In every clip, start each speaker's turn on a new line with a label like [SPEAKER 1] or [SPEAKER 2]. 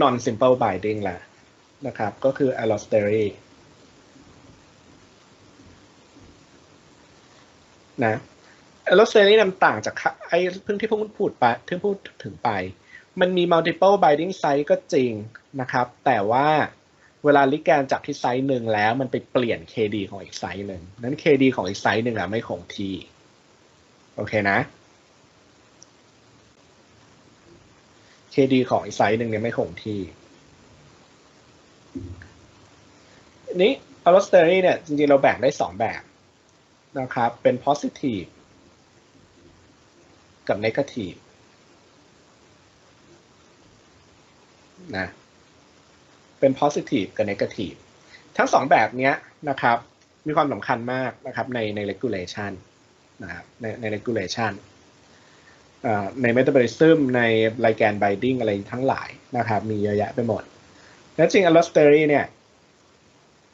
[SPEAKER 1] non simple binding แหละนะครับ ก็คือ allostery นะ allostery นั้นต่างจากไอ้เพิ่งที่เพิ่งพูดไปที่พูดถึงไป มันมี multiple binding site ก็จริงนะครับ แต่ว่าเวลาลิแกนจับที่ไซต์หนึ่งแล้วมันไปเปลี่ยน KD ของอีกไซต์หนึ่งนั้น KD ของอีกไซต์หนึ่งอะไม่คงที่ โอเคนะ KD ของอีกไซต์หนึ่งเนี่ยไม่คงที่ นี้ allostery เนี่ยจริงๆ เราแบ่งได้สองแบบนะครับ เป็น positive กับ negative นะเป็น positive กับ negative ทั้งสองแบบเนี้ยนะครับ มีความสำคัญมากนะครับในใน regulation นะครับในใน regulation ใน metabolism ในรายการ binding อะไรทั้งหลายนะครับ มีเยอะแยะไปหมด และจริง allostery เนี่ย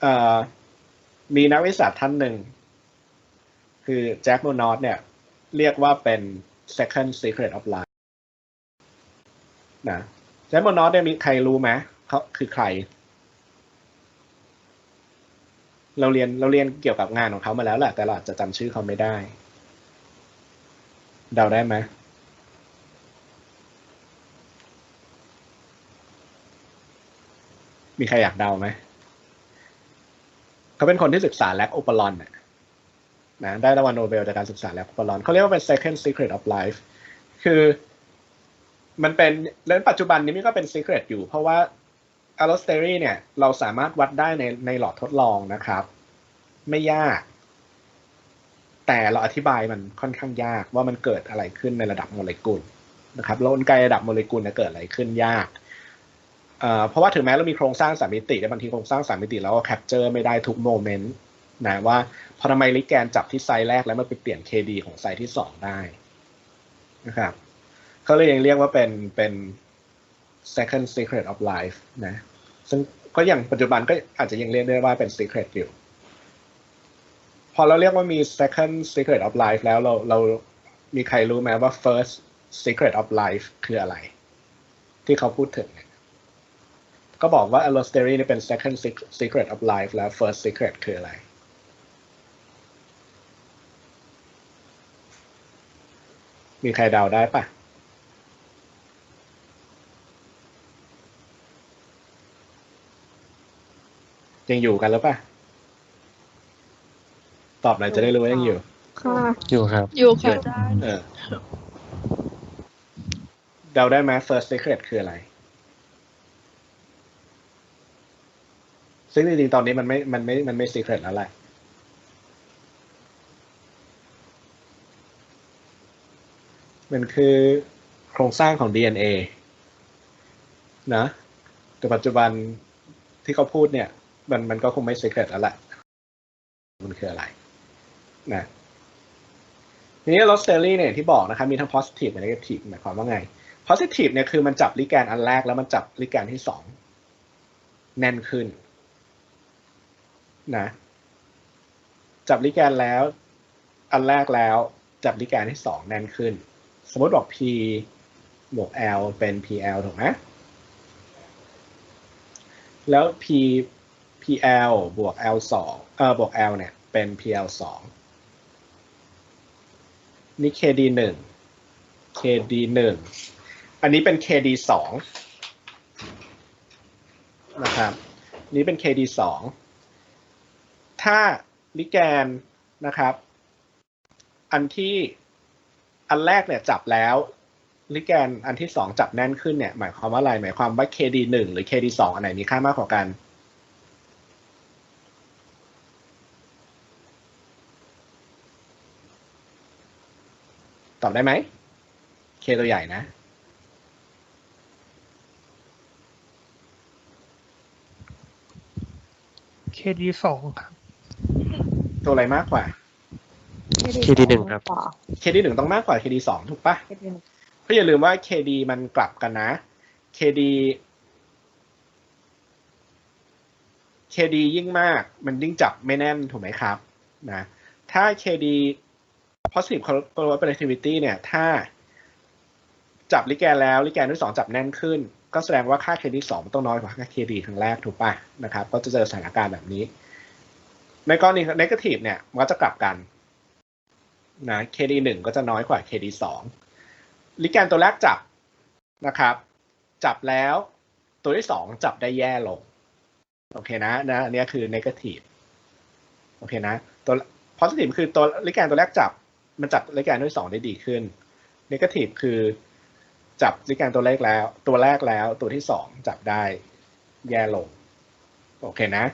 [SPEAKER 1] เอ่อมีนักวิทยาศาสตร์ท่านหนึ่ง คือแจ็คโมนอตเนี่ย เรียกว่าเป็น second secret of life นะแจ็คโมนอตเนี่ยมีใครรู้ไหมเขาคือใคร เราเรียนเราเรียนเกี่ยวกับงานของเขามาแล้วแหละแต่เราอาจจะจำชื่อเขาไม่ได้ เดาได้ไหม มีใครอยากเดาไหม เขาเป็นคนที่ศึกษาแลคโอปอลอนนะได้รางวัลโนเบลจากการศึกษาแลคโอปอลอนเขาเรียกว่าเป็น second secret of life คือ มันเป็นแล้วปัจจุบันนี้มันก็เป็น secret อยู่ เพราะว่า allostery เนี่ย เราสามารถวัดได้ในในหลอดทดลองนะครับ ไม่ยาก แต่เราอธิบายมันค่อนข้างยากว่ามันเกิดอะไรขึ้นในระดับโมเลกุลนะครับแล้วกลไกระดับโมเลกุลเนี่ยเกิดอะไรขึ้นยาก เพราะว่าถึงแม้เรามีโครงสร้างสามมิติแต่บางทีโครงสร้างสามมิติเราก็แคปเจอร์ไม่ได้ทุกโมเมนต์นะว่าพอทำไมลิแกนจับที่ไซต์แรกแล้วมันไปเปลี่ยน KD ของไซต์ที่สองได้นะครับเขาเลยยังเรียกว่าเป็นเป็น second secret of life นะ ซึ่งก็อย่างปัจจุบันก็อาจจะยังเรียกได้ว่าเป็น secret อยู่ พอเราเรียกว่ามี second secret of life แล้วเราเรามีใครรู้ไหมว่า first secret of life คืออะไร ที่เขาพูดถึงเก็บอกว่า allostery นี่เป็น second secret of life แล้ว first secret คืออะไร มีใครเดาได้ปะยังอยู่กันแล้วปะตอบหน่อยจะได้รู้ว่ายังอยู่
[SPEAKER 2] ค่ะ
[SPEAKER 3] อยู่ครับ
[SPEAKER 2] อยู่ค่ะ
[SPEAKER 1] เออ เดาได้ไหม first secret คืออะไร ซึ่งจริงๆตอนนี้มันไม่ มันไม่ มันไม่ secret แล้วแหละมันคือโครงสร้างของ DNA นะ แต่ปัจจุบันที่เขาพูดเนี่ย มันมันก็คงไม่ secret แล้วแหละมันคืออะไรนะทีนี้ loss theory เนี่ยที่บอกนะครับมีทั้ง positive และ negative หมายความว่าไง positive เนี่ยคือมันจับลิแกนอันแรกแล้วมันจับลิแกนที่สองแน่นขึ้น นะ จับลิแกนแล้ว อันแรกแล้ว จับลิแกนที่สองแน่นขึ้น สมมติบอก p บวก l เป็น pl ถูกไหมแล้ว p pl บวก l สองเอ่อบวก l เนี่ย เป็น pl สองนี่ KD หนึ่ง KD หนึ่งอันนี้เป็น KD สองนะครับ นี่เป็น KD สอง ถ้าลิแกนนะครับ อันที่อันแรกเนี่ยจับแล้วลิแกนอันที่สองจับแน่นขึ้นเนี่ยหมายความว่าอะไร หมายความว่า KD หนึ่งหรือ KD สองอันไหนมีค่ามากกว่ากันตอบได้ไหมเคตัวใหญ่นะ
[SPEAKER 4] เคดีสองครับ
[SPEAKER 1] ตัวอะไรมากกว่า
[SPEAKER 3] KD หนึ่งครับ
[SPEAKER 1] เคดีหนึ่งต้องมากกว่าเคดีสองถูกปะ
[SPEAKER 2] KD หนึ่ง
[SPEAKER 1] เพราะอย่าลืมว่าเคดีมันกลับกันนะเคดีเคดียิ่งมากมันยิ่งจับไม่แน่นถูกไหมครับนะถ้า KD positive collaborativity เนี่ย ถ้าจับลิแกนแล้วลิแกนที่สองจับแน่นขึ้น ก็แสดงว่าค่า KD สองมันต้องน้อยกว่าค่า KD ครั้งแรกถูกป่ะนะครับ ก็จะเจอสถานการณ์แบบนี้ ในกรณี negative เนี่ยมันก็จะกลับกันนะ KD หนึ่งก็จะน้อยกว่า KD สองลิแกนตัวแรกจับนะครับ จับแล้วตัวที่สองจับได้แย่ลง โอเคนะนะอันนี้คือ negative โอเคนะตัว positive คือตัวลิแกนตัวแรกจับ มันจับลิแกนตัวที่สองได้ดีขึ้น negative คือจับลิแกนตัวแรกแล้ว ตัวแรกแล้วตัวที่สองจับได้แย่ลง โอเคนะ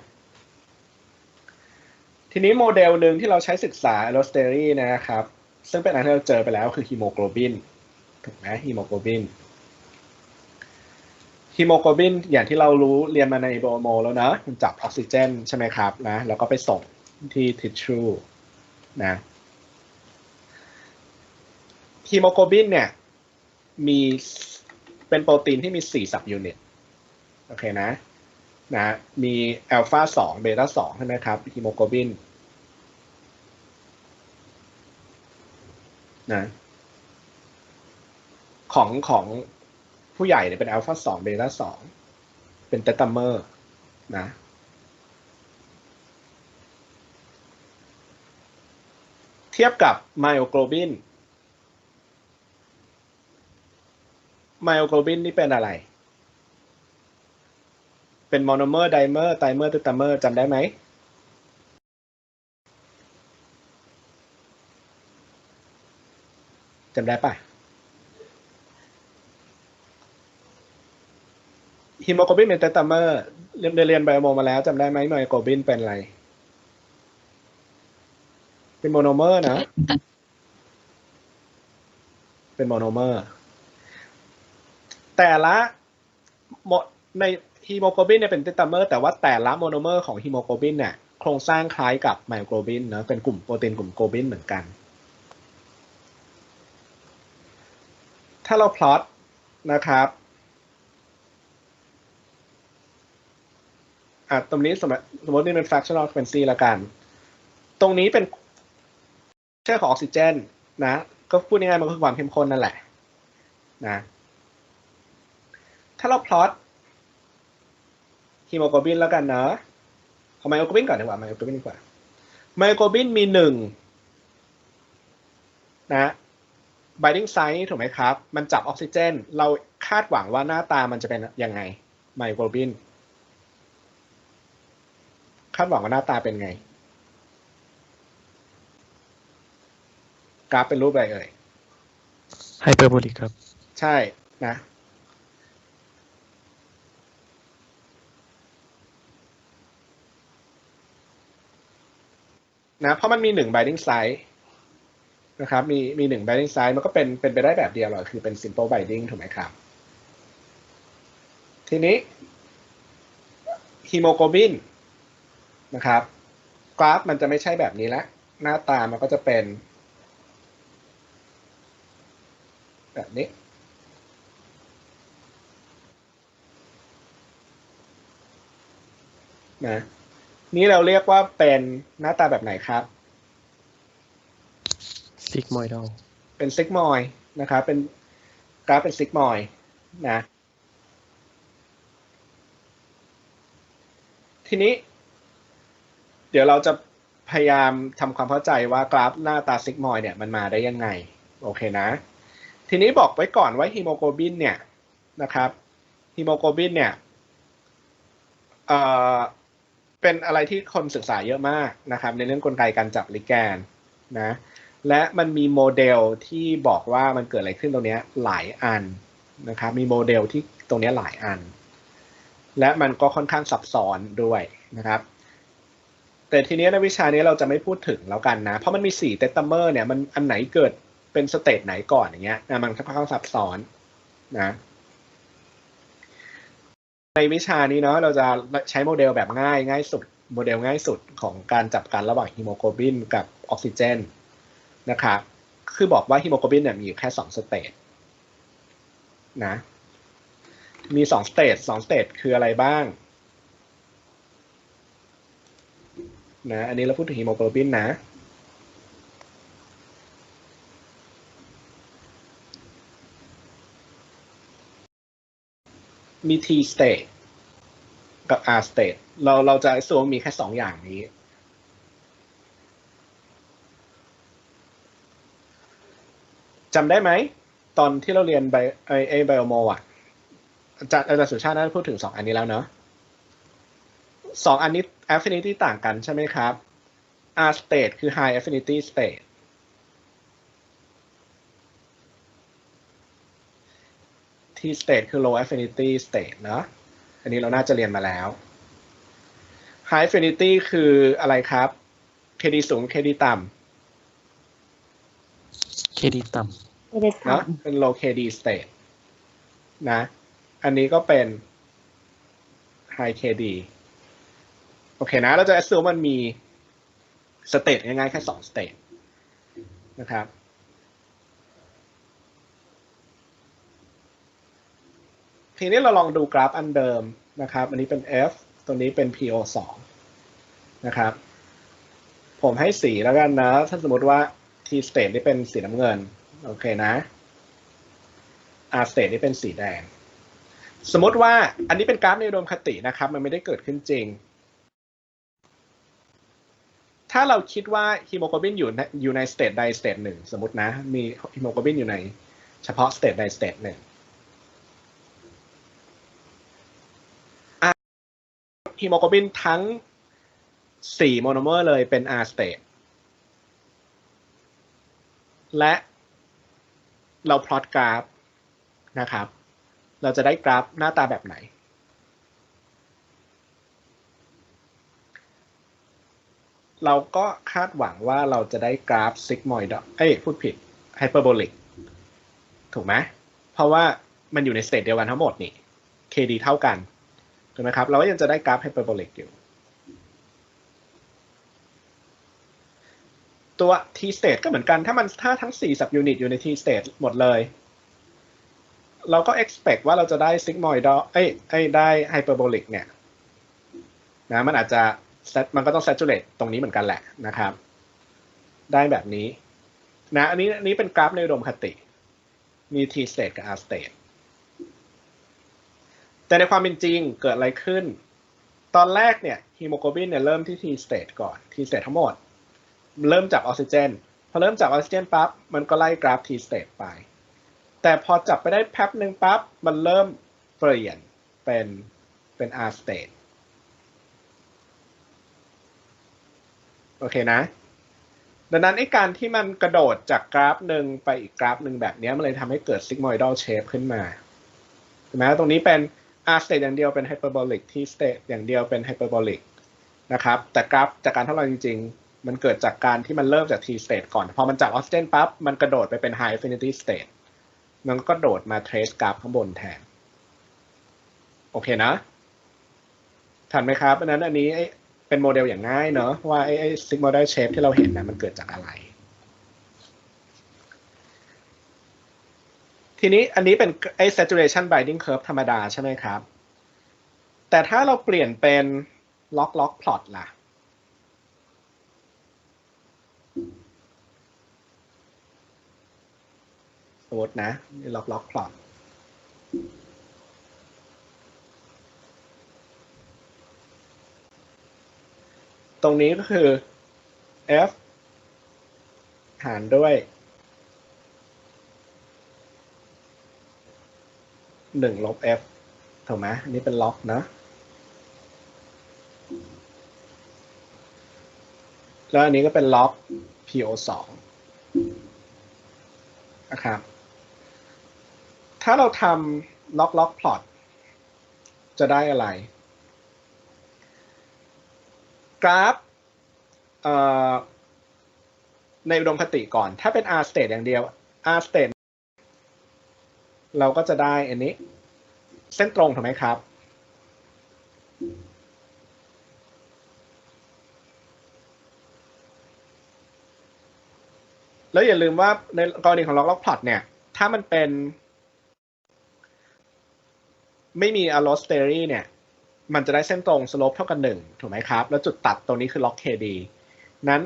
[SPEAKER 1] ทีนี้โมเดลหนึ่งที่เราใช้ศึกษา a l l o s t e r y นะครับ ซึ่งเป็นอันที่เราเจอไปแล้วคือฮีโมโกลบินถูกไหมฮีโมโกลบินฮีโมโกลบินอย่างที่เรารู้เรียนมาในโบโมแล้วนะมันจับออกซิเจนใช่ไหมครับนะแล้วก็ไปส่งที่ทิชชูนะฮีโมโกลบินเนี่ยมีเป็นโปรตีนที่มี 4 สับยูนิตโอเคนะ นะมีอัลฟาสองเบต้าสองใช่ไหมครับฮีโมโกลบินนะของของผู้ใหญ่เนี่ยเป็นอัลฟาสองเบต้าสองเป็นเตตาเมอร์นะเทียบกับไมโอโกลบินไมโอโกลบินนี่เป็นอะไร เป็นโมโนเมอร์ไดเมอร์ไตเมอร์ติตาเมอร์จำได้ไหมจำได้ปะฮีโมโกลบินเป็นเตตาเมอร์เรียนเรียนไบโอโมมาแล้วจำได้ไหมไมโกลบินเป็นอะไร เป็นโมโนเมอร์นะ เป็นโมโนเมอร์ แต่ละใน ฮีโมโกลบินเนี่ยเป็นเตตาเมอร์ แต่ว่าแต่ละโมโนเมอร์ของฮีโมโกลบินเนี่ยโครงสร้างคล้ายกับไมโกลบินเนะเป็นกลุ่มโปรตีนกลุ่มโกลบินเหมือนกัน ถ้าเราพลอตนะครับอะตรงนี้สมมติสมมตินี่เป็น fractional frequency ละกัน ตรงนี้เป็นเชื่อของออกซิเจนนะ ก็พูดง่ายๆมันคือความเข้มข้นนั่นแหละนะ ถ้าเราพลอต ฮีโมโกลบินแล้วกันเนาะเอาไมโอโกลบินก่อนดีกว่าไมโอโกลบินดีกว่าไมโอโกลบินมีหนึ่งนะ binding site ถูกไหมครับ มันจับออกซิเจน เราคาดหวังว่าหน้าตามันจะเป็นยังไงไมโอโกลบินคาดหวังว่าหน้าตาเป็นไง กราฟเป็นรูปอะไรเอ่ย
[SPEAKER 3] ไฮเปอร์โบลิกครับ
[SPEAKER 1] ใช่นะ นะเพราะมันมีหนึ่ง binding site นะครับมีมีหนึ่ง binding site มันก็เป็นเป็นไปได้แบบเดียวหรอกคือเป็น simple binding ถูกไหมครับ ทีนี้ฮีโมโกลบินนะครับกราฟมันจะไม่ใช่แบบนี้ละ หน้าตามันก็จะเป็น แบบนี้นะ นี่เราเรียกว่าเป็นหน้าตาแบบไหนครับ
[SPEAKER 3] ซิกมอยดอล
[SPEAKER 1] เป็นซิกมอยนะครับ เป็นกราฟเป็นซิกมอยนะ ทีนี้ เดี๋ยวเราจะพยายามทำความเข้าใจว่ากราฟหน้าตาซิกมอยเนี่ยมันมาได้ยังไง โอเคนะ ทีนี้บอกไว้ก่อนว่าฮีโมโกลบินเนี่ยนะครับฮีโมโกลบินเนี่ย เป็นอะไรที่คนศึกษาเยอะมากนะครับ ในเรื่องกลไกการจับลิแกนนะและมันมีโมเดลที่บอกว่ามันเกิดอะไรขึ้นตรงนี้หลายอันนะครับมีโมเดลที่ตรงนี้หลายอัน และมันก็ค่อนข้างซับซ้อนด้วยนะครับแต่ทีนี้ในวิชานี้เราจะไม่พูดถึงแล้วกันนะ เพราะมันมี4เตตเมอร์เนี่ยมันอันไหนเกิดเป็นสเตจไหนก่อนอย่างเงี้ยนะมันค่อนข้างซับซ้อนนะ ในวิชานี้เนาะเราจะใช้โมเดลแบบง่ายง่ายสุดโมเดลง่ายสุดของการจับกันระหว่างฮีโมโกลบินกับออกซิเจนนะครับคือบอกว่าฮีโมโกลบินเนี่ยมีอยู่แค่สองสเตจนะมีสองสเตจสองสเตจคืออะไรบ้างนะอันนี้เราพูดถึงฮีโมโกลบินนะ มี T state กับ R state เราเราจะสวมมีแค่สองอย่างนี้ จำได้ไหม ตอนที่เราเรียนไบไอไอไบโอโมอะอาจารย์อาจารย์สุชาติน่าจะพูดถึงสองอันนี้แล้วเนาะสองอันนี้ affinity ต่างกันใช่ไหมครับ R state คือ high affinity state T state คือ low affinity state เนอะอันนี้เราน่าจะเรียนมาแล้ว high affinity คืออะไรครับ KD สูง KD ต่
[SPEAKER 3] เคดีต่
[SPEAKER 2] ไม่ได้ำ
[SPEAKER 1] เนอะ
[SPEAKER 2] ทำ
[SPEAKER 1] เป็น low KD state นะ อันนี้ก็เป็น high KD โอเคนะ เราจะ assume มันมี state ง่ายๆ แค่สอง state นะครับ ทีนี้เราลองดูกราฟอันเดิมนะครับ อันนี้เป็น F ตัวนี้เป็น PO 2 นะครับ ผมให้สีแล้วกันนะ ถ้าสมมติว่า T state นี่เป็นสีน้ำเงิน โอเคนะ R state นี่เป็นสีแดง สมมติว่าอันนี้เป็นกราฟในอุดมคตินะครับ มันไม่ได้เกิดขึ้นจริง ถ้าเราคิดว่าฮีโมโกลบินอยู่ในอยู่ในสเตตใดสเตตหนึ่งสมมตินะ มีฮีโมโกลบินอยู่ในเฉพาะสเตตใดสเตตหนึ่ง ฮีโมโกลบินทั้งสี่โมโนเมอร์เลยเป็น R state และเราพลอตกราฟนะครับ เราจะได้กราฟหน้าตาแบบไหน เราก็คาดหวังว่าเราจะได้กราฟซิกมอยด์เอ้ยพูดผิดไฮเปอร์โบลิกถูกไหมเพราะว่ามันอยู่ในสเตจเดียวกันทั้งหมดนี่ KD เท่ากัน ถูกไหมครับ เราก็ยังจะได้กราฟไฮเปอร์โบลิกอยู่ ตัว T state ก็เหมือนกัน ถ้ามันถ้าทั้ง 4 sub unit อยู่ใน T state หมดเลย เราก็ expect ว่าเราจะได้ sigmoidal เอ้ยเอ้ยได้ hyperbolic เนี่ยนะมันอาจจะมันก็ต้อง saturate ตรงนี้เหมือนกันแหละนะครับ ได้แบบนี้นะอันนี้อันนี้เป็นกราฟในอุดมคติ มี T state กับ R state แต่ในความเป็นจริงเกิดอะไรขึ้น ตอนแรกเนี่ยฮีโมโกลบินเนี่ยเริ่มที่ T state ก่อน T state ทั้งหมด เริ่มจากออกซิเจนพอเริ่มจากออกซิเจนปั๊บมันก็ไล่กราฟ T state ไป แต่พอจับไปได้แป๊บหนึ่งปั๊บมันเริ่มเปลี่ยนเป็นเป็น R state โอเคนะ ดังนั้นไอ้การที่มันกระโดดจากกราฟหนึ่งไปอีกกราฟหนึ่งแบบนี้มันเลยทำให้เกิด sigmoidal shape ขึ้นมาถูกไหมตรงนี้เป็น R state อย่างเดียวเป็น hyperbolic T state อย่างเดียวเป็น hyperbolic นะครับ แต่กราฟจากการทดลองจริง ๆ มันเกิดจากการที่มันเริ่มจาก T state ก่อน พอมันจากออกซิเจนปั๊บ มันกระโดดไปเป็น high affinity state มันก็โดดมา trace กราฟข้างบนแทน โอเคนะ ทันไหมครับอันนั้นอันนี้เป็นโมเดลอย่างง่ายเนอะว่าไอ้ไอ้ sigmoidal shape ที่เราเห็นนะมันเกิดจากอะไร ทีนี้อันนี้เป็นไอ้ saturation binding curve ธรรมดาใช่ไหมครับ แต่ถ้าเราเปลี่ยนเป็น log log plot ล่ะ สมมตินะนี่ล็อกล็อกพลอตตรงนี้ก็คือ f หารด้วย หนึ่งลบ f ถูกไหมอันนี้เป็นล็อกนะแล้วอันนี้ก็เป็นล็อก po สองนะครับ ถ้าเราทำล็อกล็อกพลอตจะได้อะไร กราฟในอุดมคติก่อน ถ้าเป็น R state อย่างเดียว R state เราก็จะได้อันนี้ เส้นตรงถูกไหมครับ แล้วอย่าลืมว่าในกรณีของล็อกล็อกพลอตเนี่ย ถ้ามันเป็น ไม่มี a l l o s t e r y เนี่ย มันจะได้เส้นตรงสโลปเท่ากันหนึ่งถูกไหมครับ แล้วจุดตัดตรงนี้คือล็อก KD นั้น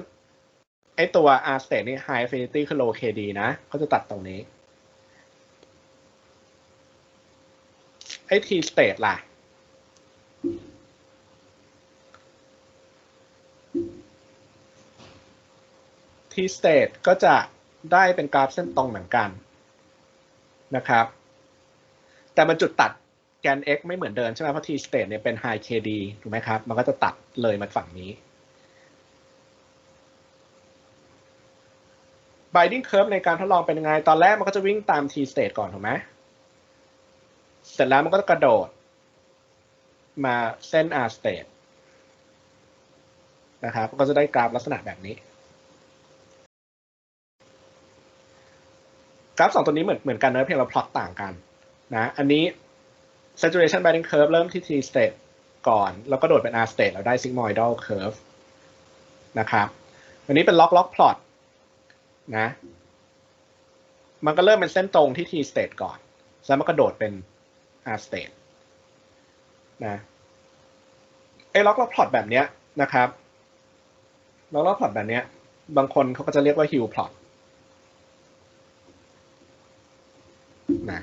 [SPEAKER 1] ไอตัว R state นี่ high affinity คือ low KD นะเขาจะตัดตรงนี้ ไออ้ t state ล่ะ t state ก็จะได้เป็นกราฟเส้นตรงเหมือนกันนะครับ แต่มันจุดตัดแกน x ไม่เหมือนเดิมใช่ไหมเพราะ t state เนี่ยเป็น high kd ถูกไหมครับ มันก็จะตัดเลยมาฝั่งนี้ binding curve ในการทดลองเป็นยังไง ตอนแรกมันก็จะวิ่งตาม t state ก่อนถูกไหม เสร็จแล้วมันก็จะกระโดด มาเส้น r state นะครับ ก็จะได้กราฟลักษณะแบบนี้ กราฟสองตัวนี้เหมือนเหมือนกันนะเพียงเราพลอตต่างกันนะอันนี้ saturation binding curve เริ่มที่ t state ก่อน แล้วก็โดดเป็น r state เราได้ sigmoidal curve นะครับ อันนี้เป็น log log plot นะ มันก็เริ่มเป็นเส้นตรงที่ t state ก่อน แล้วมันก็โดดเป็น r state นะไอ้ log log plot แบบเนี้ยนะครับ log log plot แบบเนี้ย บางคนเขาก็จะเรียกว่า Hill plot นะ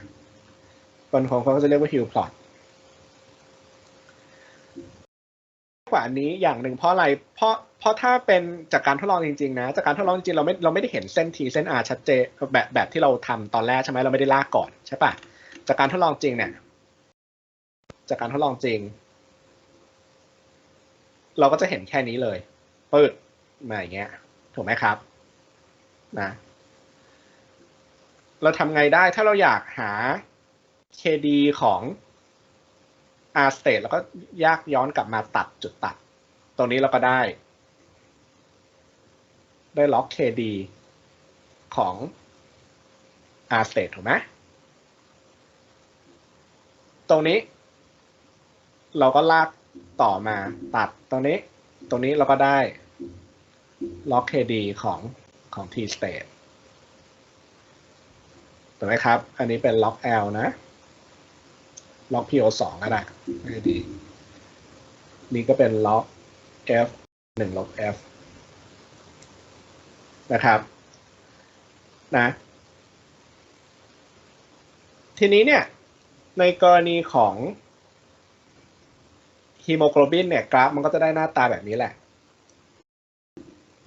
[SPEAKER 1] บางคนเขาก็จะเรียกว่า Hill plot กว่านี้อย่างหนึ่งเพราะอะไร เพราะเพราะถ้าเป็นจากการทดลองจริงๆนะ จากการทดลองจริงๆเราไม่เราไม่ได้เห็นเส้น T เส้น R ชัดเจนแบบแบบที่เราทำตอนแรกใช่ไหมเราไม่ได้ลากก่อนใช่ปะจากการทดลองจริงเนี่ย จากการทดลองจริง เราก็จะเห็นแค่นี้เลยปืดมาอย่างเงี้ย ถูกไหมครับ นะ เราทำไงได้ถ้าเราอยากหา KD ของ R state แล้วก็ยากย้อนกลับมาตัดจุดตัด ตรงนี้เราก็ได้ ได้ล็อก KD ของ R state ถูกไหมตรงนี้ เราก็ลากต่อมาตัดตรงนี้ ตรงนี้เราก็ได้ล็อก KD ของของ T state ถูกไหมครับ อันนี้เป็นล็อก L นะ ล็อก PO สองก็ได้ไม่ดี นี่ก็เป็นล็อก F หนึ่งล็อก F นะครับ นะ ทีนี้เนี่ย ในกรณีของ ฮีโมโกลบินเนี่ยกราฟมันก็จะได้หน้าตาแบบนี้แหละ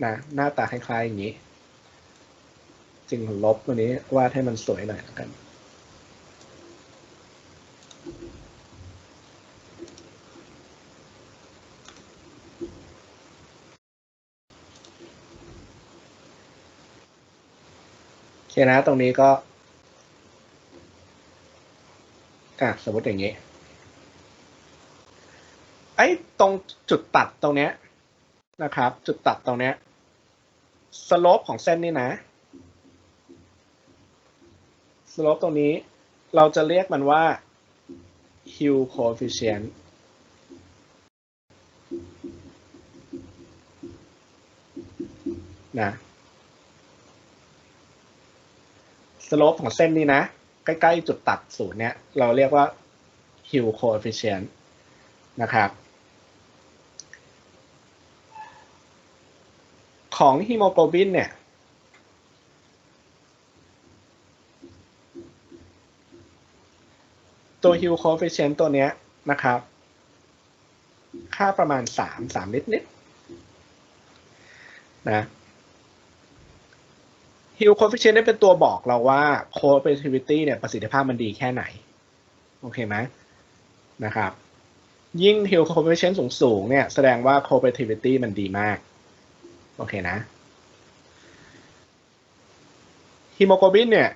[SPEAKER 1] นะหน้าตาคล้ายๆอย่างนี้จริงลบตัวนี้วาดให้มันสวยหน่อยแล้วกัน โอเคนะตรงนี้ก็อะสมมติอย่างนี้ ไอ้ตรงจุดตัดตรงเนี้ยนะครับ จุดตัดตรงเนี้ยสโลปของเส้นนี่นะสโลปตรงนี้เราจะเรียกมันว่า Hill coefficient นะสโลปของเส้นนี้นะ ใกล้ ๆ จุดตัดศูนย์เนี่ย เราเรียกว่า Hill coefficient นะครับ ของฮีโมโกลบินเนี่ย ตัว Hill coefficient ตัวเนี้ยนะครับ ค่าประมาณสามสามนิดนิดๆนะ Hill coefficient เนี่ยเป็นตัวบอกเราว่า cooperativity เนี่ยประสิทธิภาพมันดีแค่ไหน โอเคไหมนะครับ ยิ่ง Hill coefficient สูงสูงเนี่ย แสดงว่า cooperativity มันดีมาก โอเคนะฮีโมโกลบินเนี่ย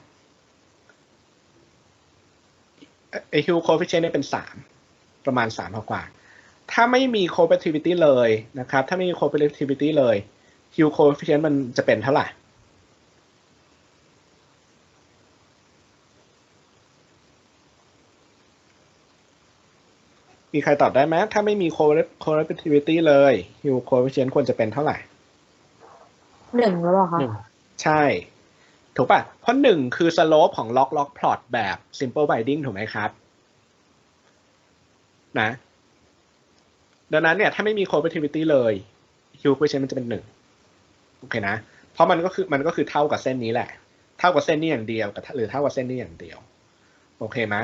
[SPEAKER 1] ไอฮิวโคฟิเชนเนี่ยเป็นสามประมาณสามกว่า ถ้าไม่มี cooperativity เลยนะครับ ถ้าไม่มี cooperativity เลยฮิวโคฟิเชนมันจะเป็นเท่าไหร่มีใครตอบได้ไหมถ้าไม่มี cooperativity เลยฮิวโคฟิเชนควรจะเป็นเท่าไหร่
[SPEAKER 2] หนึ่งหรือเปล่าคะ
[SPEAKER 1] ใช่ ถูกป่ะ เพราะหนึ่งคือสโลปของล็อกล็อกพลอตแบบ simple binding ถูกไหมครับ นะ ดังนั้นเนี่ย ถ้าไม่มี cooperativity เลย Q coefficient มันจะเป็นหนึ่งโอเคนะ เพราะมันก็คือมันก็คือเท่ากับเส้นนี้แหละ เท่ากับเส้นนี้อย่างเดียวกับหรือเท่ากับเส้นนี้อย่างเดียว โอเคไหม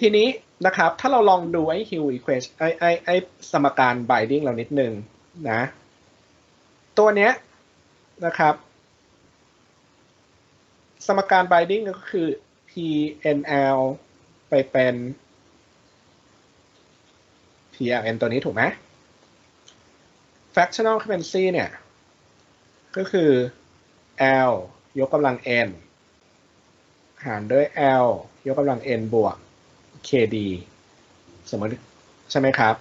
[SPEAKER 1] ทีนี้นะครับ ถ้าเราลองดูไอ้ Hill equation ไอ้ไอ้ไอ้สมการ binding เรานิดนึงนะ ตัวเนี้ยนะครับ สมการ binding ก็คือ PNL ไปเป็น PLN ตัวนี้ถูกไหม fractional occupancy เนี่ย ก็คือ L ยกกำลัง n หารด้วย L ยกกำลัง n บวก KD สมมติใช่ไหมครับ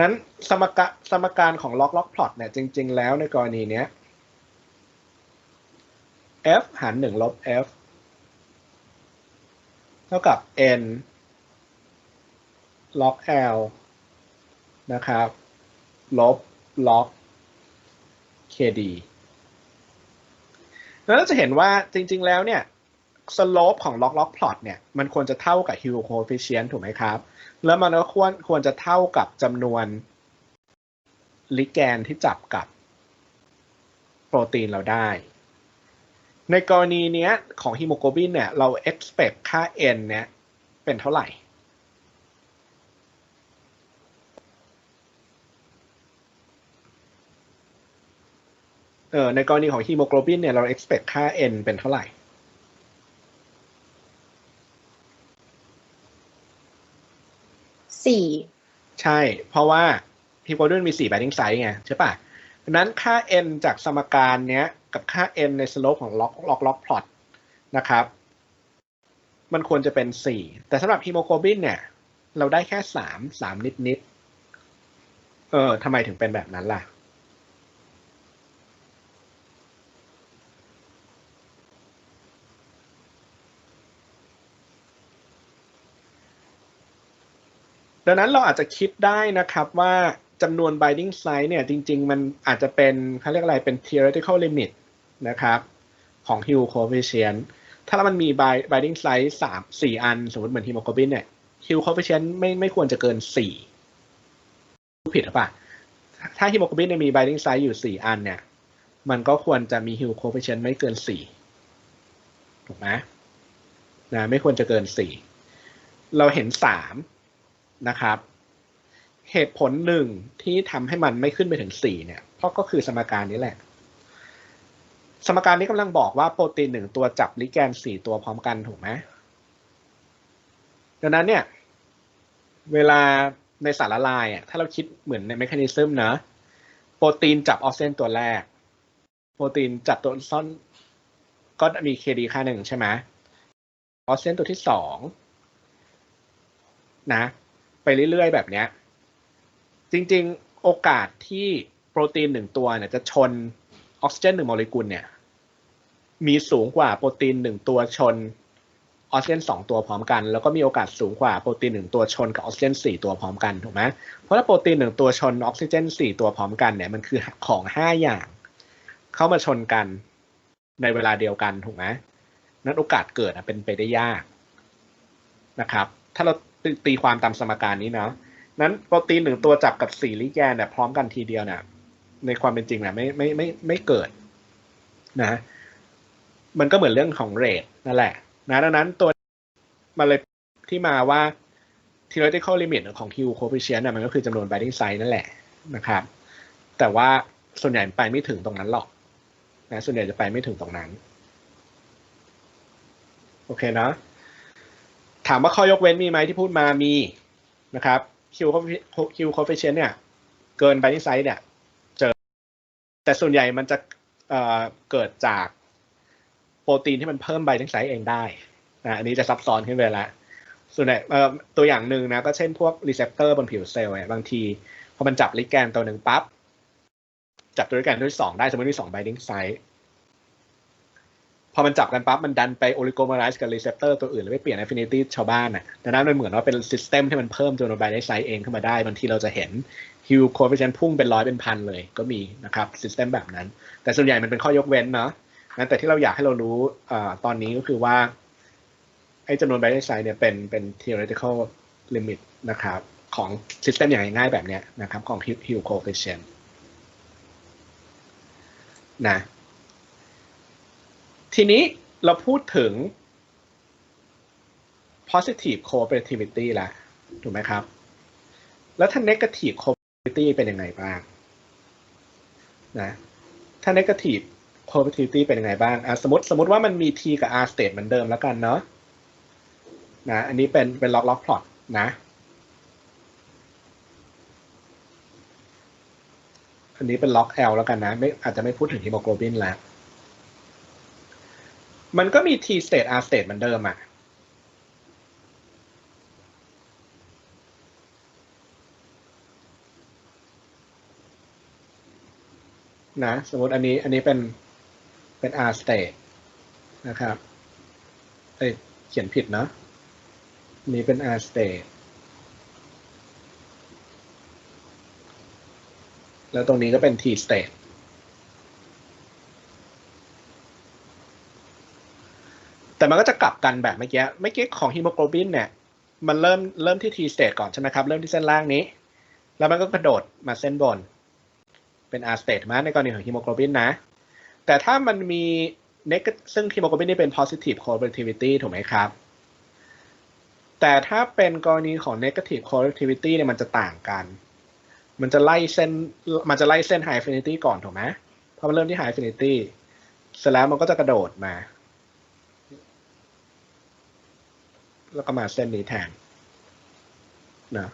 [SPEAKER 1] นั้นสมการสมการของ log log plot เนี่ยจริง ๆ แล้วในกรณีเนี้ย f หาร1ลบ f เท่ากับ n log L นะครับ ลบ log KD แล้วเราจะเห็นว่าจริง ๆ แล้วเนี่ย slope ของ log log plot เนี่ยมันควรจะเท่ากับ Hill coefficient ถูกไหมครับ แล้วมันก็ควรควรจะเท่ากับจำนวนลิแกนที่จับกับโปรตีนเราได้ ในกรณีเนี้ยของฮีโมโกลบินเนี่ยเรา expect ค่า n เนี่ยเป็นเท่าไหร่ เออในกรณีของฮีโมโกลบินเนี่ยเรา expect ค่า n เป็นเท่าไหร่
[SPEAKER 2] สี่
[SPEAKER 1] ใช่ เพราะว่าฮีโมโกลบินมีสี่แบตติ้งไซส์ไงใช่ปะดังนั้นค่า n จากสมการเนี้ย กับค่า n ในสโลปของล็อกล็อกล็อกพลอตนะครับ มันควรจะเป็น 4 แต่สำหรับฮีโมโกลบินเนี่ย เราได้แค่ 3 3 นิดนิดเออทำไมถึงเป็นแบบนั้นล่ะ ดังนั้นเราอาจจะคิดได้นะครับว่าจำนวน binding site เนี่ยจริง ๆ มันอาจจะเป็นเขาเรียกอะไรเป็น theoretical limit นะครับของ Hill coefficient ถ้ามันมี binding site สามสี่อัน สมมติเหมือน hemoglobin เนี่ย Hill coefficient ไม่ไม่ควรจะเกินสี่ผิดหรือเปล่าถ้า hemoglobin มี binding site อยู่สี่อันเนี่ย มันก็ควรจะมี Hill coefficient ไม่เกินสี่ถูกไหมนะไม่ควรจะเกินสี่เราเห็นสาม นะครับ เหตุผลหนึ่งที่ทำให้มันไม่ขึ้นไปถึงสี่เนี่ยเพราะก็คือสมการนี้แหละ สมการนี้กำลังบอกว่าโปรตีนหนึ่งตัวจับลิแกนสี่ตัวพร้อมกันถูกไหมดังนั้นเนี่ย เวลาในสารละลายอะถ้าเราคิดเหมือนในเมคานิซึมนะโปรตีนจับออกซิเจนตัวแรก โปรตีนจับตัวซ่อนก็มีเคดีค่าหนึ่งใช่ไหมออกซิเจนตัวที่สองนะ ไปเรื่อยๆ แบบเนี้ย จริงๆ โอกาสที่โปรตีนหนึ่งตัวเนี่ยจะชนออกซิเจนหนึ่งโมเลกุลเนี่ย มีสูงกว่าโปรตีนหนึ่งตัวชนออกซิเจนสองตัวพร้อมกัน แล้วก็มีโอกาสสูงกว่าโปรตีนหนึ่งตัวชนกับออกซิเจนสี่ตัวพร้อมกันถูกไหมเพราะถ้าโปรตีนหนึ่งตัวชนออกซิเจนสี่ตัวพร้อมกันเนี่ยมันคือของห้าอย่าง เข้ามาชนกันในเวลาเดียวกันถูกไหมนั้นโอกาสเกิดเป็นไปได้ยากนะครับ ถ้าเรา ตีตีความตามสมการนี้เนาะนั้นโปรตีนหนึ่งตัวจับกับสี่ลิแกนเนี่ยพร้อมกันทีเดียวเนี่ยในความเป็นจริงเนี่ยไม่ไม่ไม่ไม่เกิดนะมันก็เหมือนเรื่องของเรทนั่นแหละนะดังนั้นตัวมาเลยที่มาว่า theoretical limit ของ Q coefficient เนี่ยมันก็คือจำนวน binding site นั่นแหละนะครับ แต่ว่าส่วนใหญ่ไปไม่ถึงตรงนั้นหรอกนะส่วนใหญ่จะไปไม่ถึงตรงนั้น โอเคเนาะ ถามว่าข้อยกเว้นมีไหมที่พูดมามีนะครับ Q coefficient- Q coefficient เนี่ย เกิน binding site เนี่ย เจอ แต่ส่วนใหญ่มันจะเเกิดจากโปรตีนที่มันเพิ่ม binding site เองได้นะอันนี้จะซับซ้อนขึ้นไปแล้วส่วนใหญ่ตัวอย่างหนึ่งนะ ก็เช่นพวกรีเซพเตอร์บนผิวเซลล์บางทีพอมันจับลิแกนตัวหนึ่งปั๊บจับตัวลิแกนตัวที่สองได้สมมติมีสอง binding site พอมันจับกันปั๊บมันดันไปโอลิโกมาไลซ์กับรีเซพเตอร์ตัวอื่นแล้วไปเปลี่ยน affinity ชาวบ้านอะดังนั้นมันเหมือนว่าเป็นซิสเต็มที่มันเพิ่มจำนวน binding site เองขึ้นมาได้บางทีเราจะเห็น Hill coefficient พุ่งเป็นร้อยเป็นพันเลยก็มีนะครับซิสเต็มแบบนั้น แต่ส่วนใหญ่มันเป็นข้อยกเว้นเนาะนะแต่ที่เราอยากให้เรารู้อตอนนี้ก็คือว่าไอ้จำนวน binding site เนี่ยเป็นเป็น theoretical limit นะครับของซิสเต็มอย่างง่ายๆแบบเนี้ยนะครับของ Hill coefficient นะ ทีนี้เราพูดถึง positive cooperativity ละถูกไหมครับ แล้วถ้า negative cooperativity เป็นยังไงบ้างนะถ้า negative cooperativity เป็นยังไงบ้างอะสมมติสมมติว่ามันมี t กับ r state เหมือนเดิมแล้วกันเนาะนะอันนี้เป็นเป็น log log plot นะอันนี้เป็นล็อก L แล้วกันนะไม่อาจจะไม่พูดถึงฮีโมโกลบินแล้ว มันก็มี T state R state เหมือนเดิมอะนะสมมติอันนี้อันนี้เป็นเป็น R state นะครับ เอ้ยเขียนผิดเนาะนนี้เป็น R state แล้วตรงนี้ก็เป็น T state แต่มันก็จะกลับกันแบบเมื่อกี้เมื่อกี้ของฮีโมโกลบินเนี่ย มันเริ่มเริ่มที่ T state ก่อนใช่ไหมครับ เริ่มที่เส้นล่างนี้ แล้วมันก็กระโดดมาเส้นบน เป็น R state มาในกรณีของฮีโมโกลบินนะ แต่ถ้ามันมี negative ซึ่งฮีโมโกลบินนี่เป็น positive cooperativity ถูกไหมครับ แต่ถ้าเป็นกรณีของ negative cooperativity เนี่ยมันจะต่างกัน มันจะไล่เส้นมันจะไล่เส้น high affinity ก่อนถูกไหมเพราะมันเริ่มที่ high affinity เสร็จแล้วมันก็จะกระโดดมา แล้วก็มาเส้นนี้แทนนะ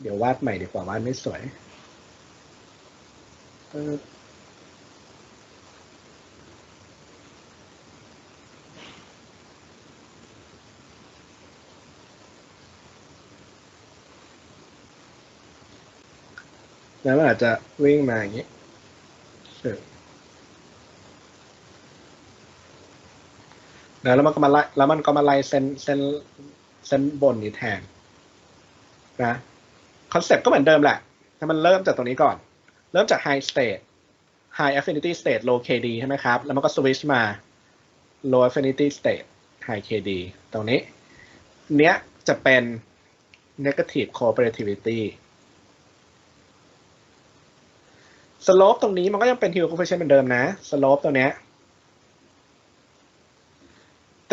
[SPEAKER 1] เดี๋ยววาดใหม่ดีกว่าวาดไม่สวยแล้วอาจจะวิ่งมาอย่างนี้เออ แล้วมันก็มาไล่แล้วมันก็มาไล่เส้นเส้นเส้นบนนี้แทนนะคอนเซ็ปต์ก็เหมือนเดิมแหละถ้ามันเริ่มจากตรงนี้ก่อน เริ่มจาก high state high affinity state low KD ใช่ไหมครับ แล้วมันก็ switch มา low affinity state high KD ตรงนี้ เนี้ยจะเป็น negative cooperativity slope ตรงนี้มันก็ยังเป็น Hill coefficient เหมือนเดิมนะ slope ตรงเนี้ย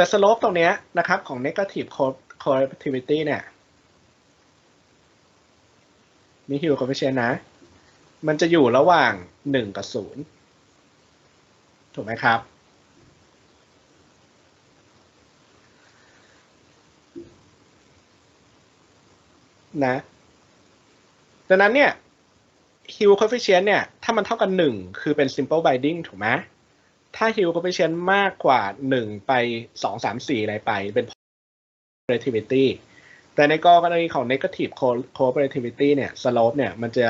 [SPEAKER 1] แต่ slope ตรงนี้นะครับของ negative co- cooperativity เนี่ยมี Hill coefficient นะ มันจะอยู่ระหว่างหนึ่งกับศูนย์ถูกไหมครับ นะดังนั้นเนี่ย Hill coefficient เนี่ย ถ้ามันเท่ากันหนึ่งคือเป็น simple binding ถูกไหม ถ้า Hill coefficient มากกว่าหนึ่งไปสองสามสี่อะไรไปเป็น cooperativity แต่ในกรณีของ negative co- cooperativity เนี่ย slope เนี่ย มันจะ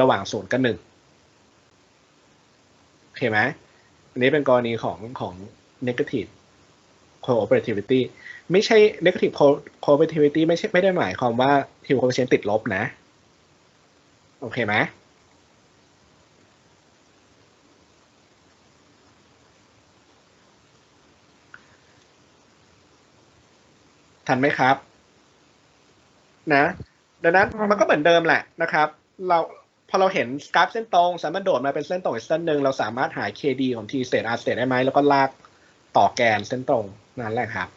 [SPEAKER 1] ระหว่างศูนย์กับหนึ่งโอเคไหมอันนี้เป็นกรณีของของ negative cooperativity ไม่ใช่ negative co- cooperativity ไม่ใช่ไม่ได้หมายความว่า Hill coefficient ติดลบนะ โอเคไหม ทันไหมครับ นะ ดังนั้นมันก็เหมือนเดิมแหละนะครับ เราพอเราเห็นกราฟเส้นตรง สามารถโดดมาเป็นเส้นตรงอีกเส้นหนึ่งเราสามารถหา KD ของ T state R state ได้ไหมแล้วก็ลากต่อแกนเส้นตรงนั่นแหละครับ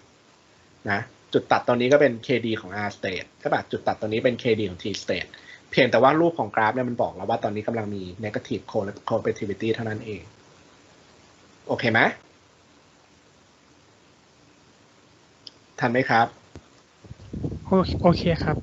[SPEAKER 1] นะจุดตัดตรงนี้ก็เป็น KD ของ R state ใช่ปะจุดตัดตรงนี้เป็น KD ของ T state เพียงแต่ว่ารูปของกราฟเนี่ยมันบอกเราว่าตอนนี้กำลังมี negative cooperativity เท่านั้นเอง โอเคไหมทันไหมครับ
[SPEAKER 4] โอเค โอเคครับ